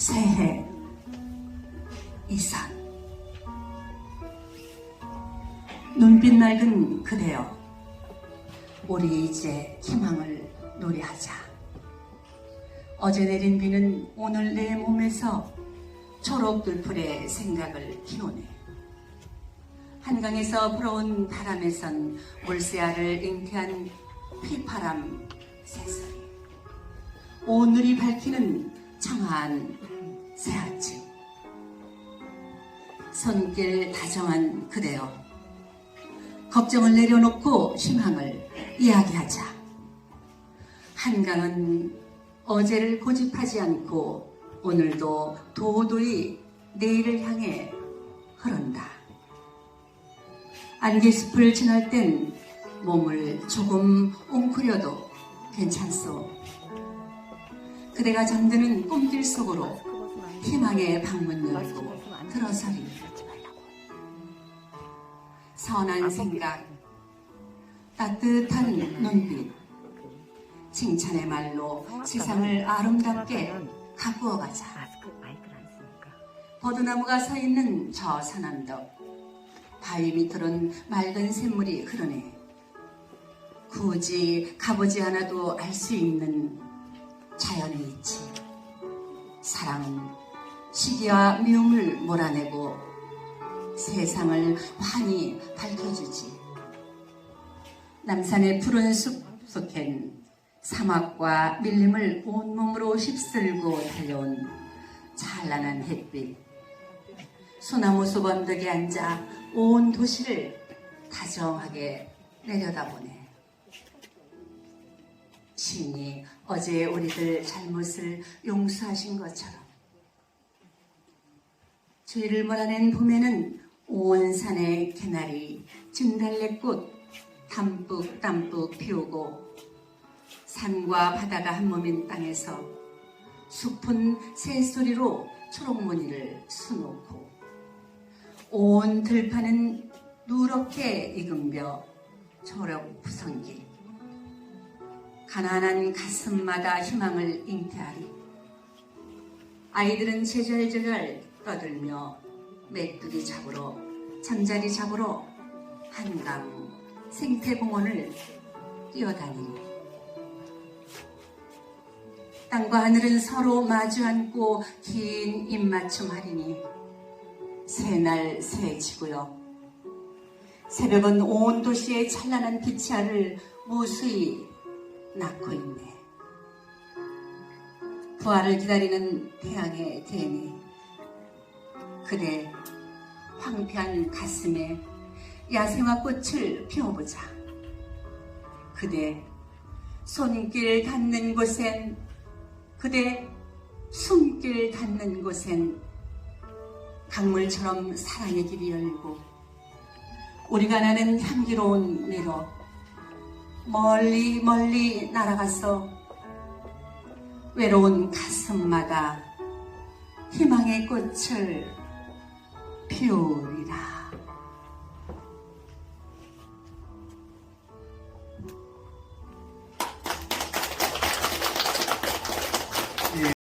새해 이산 눈빛 맑은 그대여 우리 이제 희망을 노래하자. 어제 내린 비는 오늘 내 몸에서 초록 들풀의 생각을 키우네. 한강에서 불어온 바람에선 물새알을 잉태한 휘파람 새소리. 오늘이 밝히는 청아한 새 아침. 손길 다정한 그대여 걱정을 내려놓고 희망을 이야기하자. 한강은 어제를 고집하지 않고 오늘도 도도히 내일을 향해 흐른다. 안개숲을 지날 땐 몸을 조금 웅크려도 괜찮소 그대가 잠드는 꿈길 속으로 희망의 방문 열고 들어서리 선한 생각 따뜻한 눈빛 칭찬의 말로 세상을 아름답게 가꾸어 가자. 버드나무가 서 있는 저 산언덕 바위 밑으론 맑은 샘물이 흐르네 굳이 가보지 않아도 알 수 있는 자연이 있지. 사랑은 시기와 미움을 몰아내고 세상을 환히 밝혀주지. 남산의 푸른 숲 속엔 사막과 밀림을 온몸으로 휩쓸고 달려온 찬란한 햇빛. 소나무 숲 언덕에 앉아 온 도시를 다정하게 내려다보네. 신이 어제 우리들 잘못을 용서하신 것처럼 죄를 몰아낸 봄에는 온 산의 개나리, 진달래꽃 담뿍 담뿍 피우고 산과 바다가 한 몸인 땅에서 숲은 새소리로 초록무늬를 수놓고 온 들판은 누렇게 익은벼 초록 부성기 가난한 가슴마다 희망을 잉태하리 아이들은 제절제절 떠들며 메뚜기 잡으러 잠자리 잡으러 한강 생태공원을 뛰어다니리 땅과 하늘은 서로 마주 앉고 긴 입맞춤 하리니 새날 새지고요. 새벽은 온 도시의 찬란한 빛이알을 무수히 낳고 있네. 부활을 기다리는 태양의 대니 그대 황폐한 가슴에 야생화 꽃을 피워보자. 그대 손길 닿는 곳엔 그대 숨길 닿는 곳엔 강물처럼 사랑의 길이 열고 우리가 나는 향기로운 미로 멀리 멀리 날아가서 외로운 가슴마다 희망의 꽃을 피우리라.